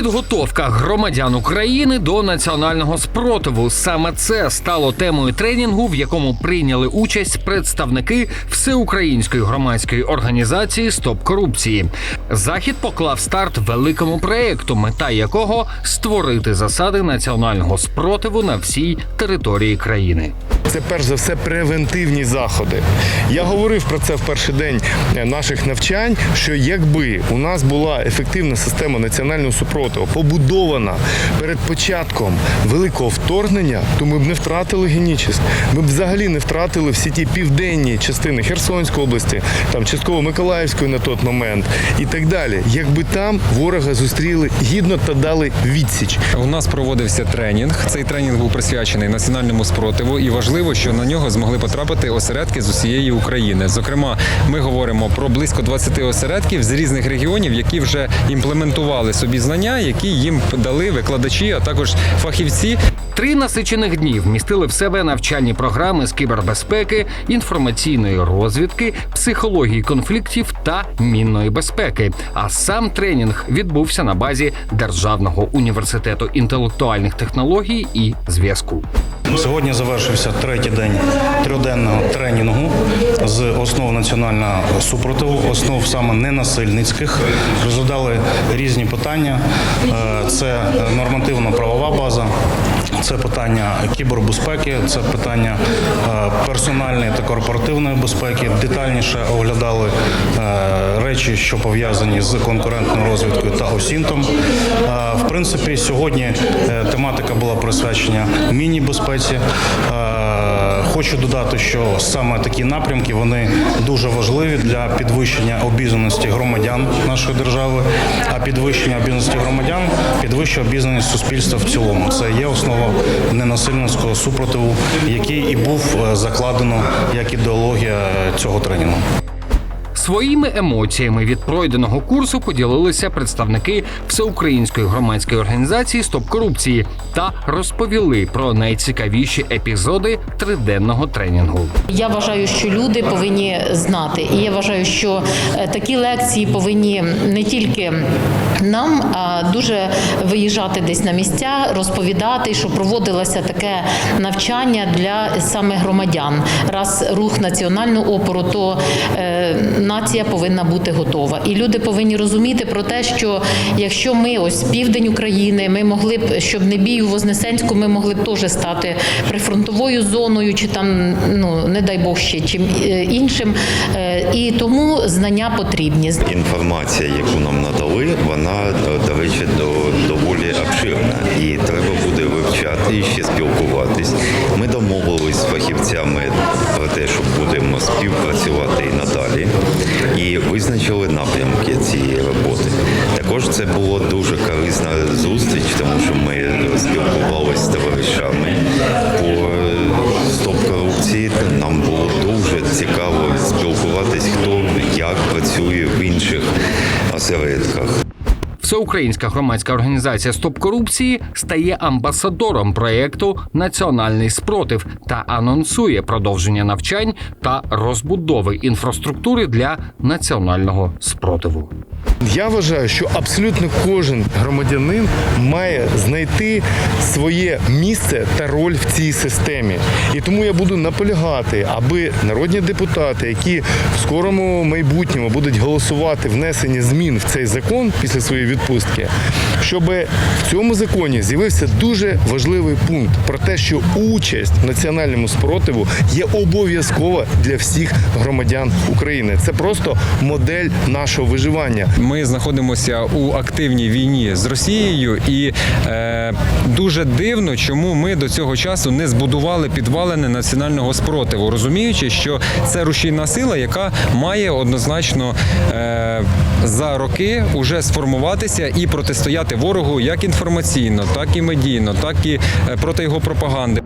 Підготовка громадян України до національного спротиву. Саме це стало темою тренінгу, в якому прийняли участь представники всеукраїнської громадської організації Стоп корупції. Захід поклав старт великому проєкту, мета якого створити засади національного спротиву на всій території країни. Це перш за все превентивні заходи. Я говорив про це в перший день е, наших навчань. Що якби у нас була ефективна система національного супротиву, побудована перед початком великого вторгнення, то ми б не втратили генічість. Ми б взагалі не втратили всі ті південні частини Херсонської області, там частково Миколаївської на той момент і так далі. Якби там ворога зустріли гідно та дали відсіч. У нас проводився тренінг. Цей тренінг був присвячений національному спротиву, і важливо, що на нього змогли потрапити осередки з усієї України. Зокрема, ми говоримо про близько 20 осередків з різних регіонів, які вже імплементували собі знання, які їм дали викладачі, а також фахівці. Три насичених дні вмістили в себе навчальні програми з кібербезпеки, інформаційної розвідки, психології конфліктів та мінної безпеки. А сам тренінг відбувся на базі Державного університету інтелектуальних технологій і зв'язку. Сьогодні завершився третій день трьохденного тренінгу з основ національного супротиву, основ саме ненасильницьких. Розглядали різні питання. Е, Це нормативно-правова база, це питання кібербезпеки, це питання е, персональної та корпоративної безпеки. Детальніше оглядали е, речі, що пов'язані з конкурентною розвідкою та осінтом. Принципі, сьогодні е, тематика була присвячена міні-безпеці. Е, Хочу додати, що саме такі напрямки вони дуже важливі для підвищення обізнаності громадян нашої держави. А підвищення обізнаності громадян підвищує обізнаність суспільства в цілому. Це є основа ненасильницького супротиву, який і був е, закладено як ідеологія цього тренінгу. Своїми емоціями від пройденого курсу поділилися представники всеукраїнської громадської організації Стоп корупції та розповіли про найцікавіші епізоди триденного тренінгу. Я вважаю, що люди повинні знати, і я вважаю, що е, такі лекції повинні не тільки нам, а дуже виїжджати десь на місця, розповідати, що проводилося таке навчання для саме громадян. Раз рух національного опору, то е, нація повинна бути готова. І люди повинні розуміти про те, що якщо ми ось південь України, ми могли б, щоб не бій у Вознесенську, ми могли б теж стати прифронтовою зоною, чи там, ну не дай Бог ще чим е, іншим. Е, І тому знання потрібні. Інформація, яку нам надали, вона е, до речі, до- доволі обширна, і треба буде вивчати і ще спілкуватись. Ми домовились з фахівцями про те, що будемо співпрацювати і надалі, і визначили напрямки цієї роботи. Також це була дуже корисна зустріч, тому що ми спілкувалися з товаришами по стоп корупції. Нам було дуже цікаво спілкуватись, хто як працює в інших осередках. Всеукраїнська громадська організація Стоп корупції стає амбасадором проєкту Національний спротив та анонсує продовження навчань та розбудови інфраструктури для національного спротиву. Я вважаю, що абсолютно кожен громадянин має знайти своє місце та роль в цій системі. І тому я буду наполягати, аби народні депутати, які в скорому майбутньому будуть голосувати внесення змін в цей закон після своєї відпустки, щоб в цьому законі з'явився дуже важливий пункт про те, що участь в національному спротиву є обов'язкова для всіх громадян України. Це просто модель нашого виживання. Ми знаходимося у активній війні з Росією, і е, дуже дивно, чому ми до цього часу не збудували підвалини національного спротиву, розуміючи, що це рушійна сила, яка має однозначно е, за роки уже сформуватися і протистояти ворогу як інформаційно, так і медійно, так і е, проти його пропаганди.